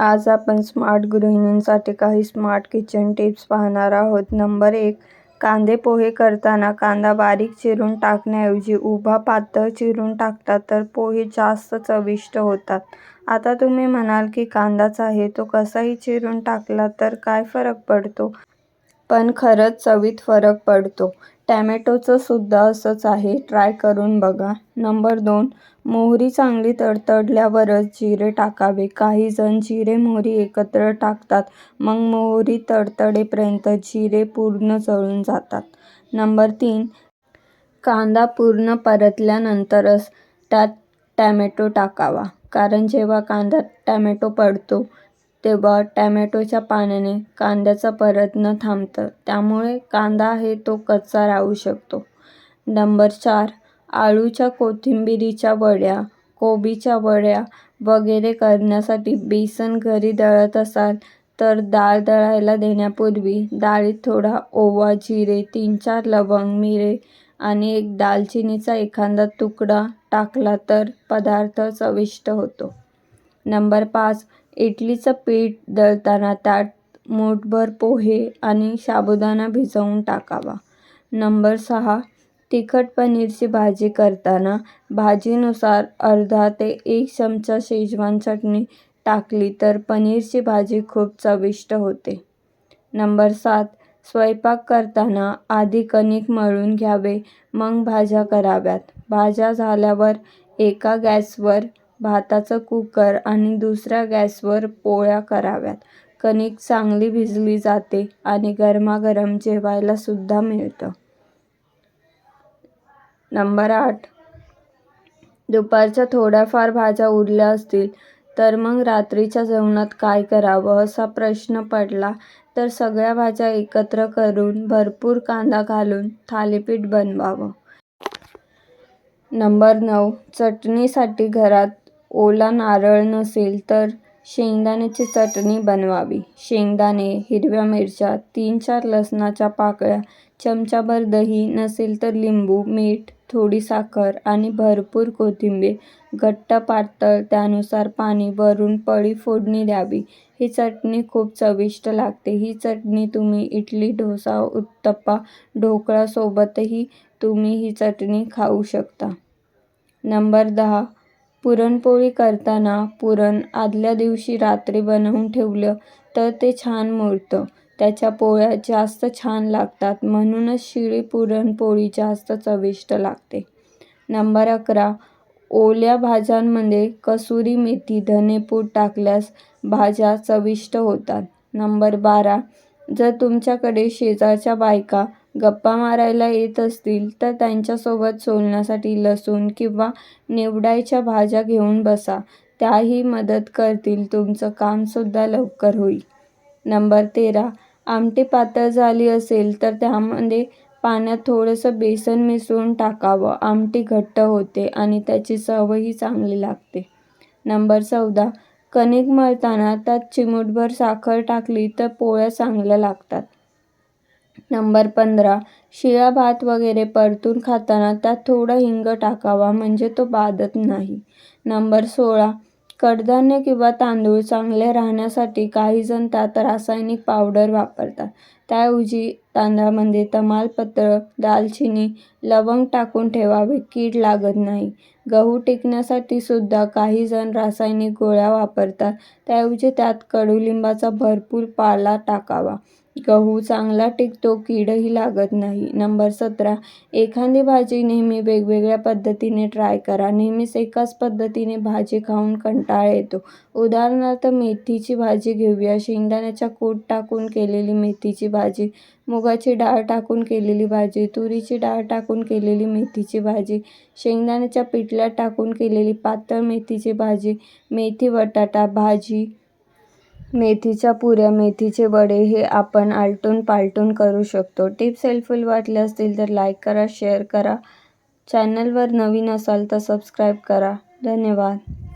आज आपण स्मार्ट गृहिणींसाठी काही स्मार्ट किचन टिप्स पाहणार आहोत. नंबर एक, कांदे पोहे करताना कांदा बारीक चिरून टाकण्याऐवजी उभा पातळ चिरून टाकता तर पोहे जास्त चविष्ट होतात. आता तुम्ही म्हणाल की कांदाच आहे तो कसाही चिरून टाकला तर काय फरक पडतो? पण खरंच चवीत फरक पडतो. टॅमॅटोचंसुद्धा असंच आहे. ट्राय करून बघा. नंबर दोन, मोहरी चांगली तडतडल्यावरच जिरे टाकावे. काही जण जिरे-मोहरी एकत्र टाकतात मग मोहरी तडतडेपर्यंत जिरे पूर्ण जळून जातात. नंबर तीन, कांदा पूर्ण परतल्यानंतरच त्यात टॅमॅटो टाकावा. कारण जेव्हा कांदा टॅमॅटो पडतो तेव्हा टॅमॅटोच्या पाण्याने कांद्याचं परतणं थांबतं. त्यामुळे कांदा आहे तो कच्चा राहू शकतो. नंबर चार, आळूच्या कोथिंबिरीच्या वड्या, कोबीच्या वड्या वगैरे करण्यासाठी बेसन घरी दळत असाल तर डाळ दळायला देण्यापूर्वी डाळीत थोडा ओवा, जिरे, तीन-चार लवंग, मिरे आणि एक दालचिनीचा एखादा तुकडा टाकला तर पदार्थ चविष्ट होतो. नंबर पाच, इडलीचं पीठ दळताना त्यात मूठभर पोहे आणि साबुदाणा भिजवून टाकावा. नंबर सहा, तिखट पनीरची भाजी करताना भाजीनुसार अर्धा ते एक चमचा शेजवान चटणी टाकली तर पनीरची भाजी खूप चविष्ट होते. नंबर सात, स्वयंपाक करताना आधी कणिक मळून घ्यावे मग भाज्या कराव्यात. भाज्या झाल्यावर एका गॅसवर भाताचं कुकर आणि दुसऱ्या गॅसवर पोळ्या कराव्यात. कणिक चांगली भिजली जाते आणि गरमागरम जेवायला सुद्धा मिळतं. नंबर आठ, दुपारच्या थोड्याफार भाज्या उरल्या असतील तर मग रात्रीच्या जेवणात काय करावं असा प्रश्न पडला तर सगळ्या भाज्या एकत्र करून भरपूर कांदा घालून थालीपीठ बनवावं. नंबर नऊ, चटणीसाठी घरात ओला नारळ नसेल तर शेंगदाण्याची चटणी बनवावी. शेंगदाणे, हिरव्या मिरच्या, तीन-चार लसणाच्या पाकळ्या, चमचाभर दही, नसेल तर लिंबू, मीठ, थोडी साखर आणि भरपूर कोथिंबीर घट्ट-पातळ त्यानुसार पाणी. वरून पळी फोडणी द्यावी. ही चटणी खूप चविष्ट लागते. ही चटणी तुम्ही इडली, डोसा, उत्तप्पा, ढोकळासोबतही तुम्ही ही चटणी खाऊ शकता. नंबर दहा, पुरणपोळी करताना पुरण आदल्या दिवशी रात्री बनवून ठेवलं तर ते छान मुरतं. त्याच्या पोळ्या जास्त छान लागतात. म्हणूनच शिळी पुरणपोळी जास्त चविष्ट लागते. नंबर अकरा, ओल्या भाज्यांमध्ये कसुरी मेथी, धनेपूड टाकल्यास भाज्या चविष्ट होतात. नंबर बारा, जर तुमच्याकडे शेजारच्या बायका गप्पा मारायला येत असतील तर त्यांच्यासोबत सोलण्यासाठी लसूण किंवा निवडायच्या भाज्या घेऊन बसा. त्याही मदत करतील. तुमचं कामसुद्धा लवकर होईल. नंबर तेरा, आमटी पातळ झाली असेल तर त्यामध्ये पाण्यात थोडंसं बेसन मिसळून टाकावं. आमटी घट्ट होते आणि त्याची चवही चांगली लागते. नंबर चौदा, कणिक मळताना त्यात चिमूटभर साखर टाकली तर पोळ्या चांगल्या लागतात. नंबर पंधरा, शिळा भात वगैरे परतून खाताना त्यात थोडा हिंग टाकावा म्हणजे तो बाधत नाही. नंबर सोळा, कडधान्य किंवा तांदूळ चांगले राहण्यासाठी काही जण त्यात रासायनिक पावडर वापरतात. त्याऐवजी तांदळामध्ये तमालपत्र, दालचिनी, लवंग टाकून ठेवावे. कीड लागत नाही. गहू टिकण्यासाठी सुद्धा काही जण रासायनिक गोळ्या वापरतात. त्याऐवजी त्यात कडुलिंबाचा भरपूर पाला टाकावा. गहू चांगला टिकतो, कीडही लागत नाही. नंबर सतरा, एखादी भाजी नेहमी वेगवेगळ्या पद्धतीने ट्राय करा. नेहमीच एकाच पद्धतीने भाजी खाऊन कंटाळा येतो. उदाहरणार्थ मेथीची भाजी घेऊया. शेंगदाण्याचा कूट टाकून केलेली मेथीची भाजी, मुगाची डाळ टाकून केलेली भाजी, तुरीची डाळ टाकून केलेली मेथीची भाजी, शेंगदाण्याच्या पिठल्या टाकून केलेली पातळ मेथीची भाजी, मेथी-बटाटा भाजी, मेथीच्या पुऱ्या, मेथीचे वडे हे आपण आलटून-पालटून करू शकतो. टिप्स हेल्पफुल वाटल्या असतील तर लाईक करा, शेअर करा. चॅनलवर नवीन असाल तर सबस्क्राईब करा. धन्यवाद.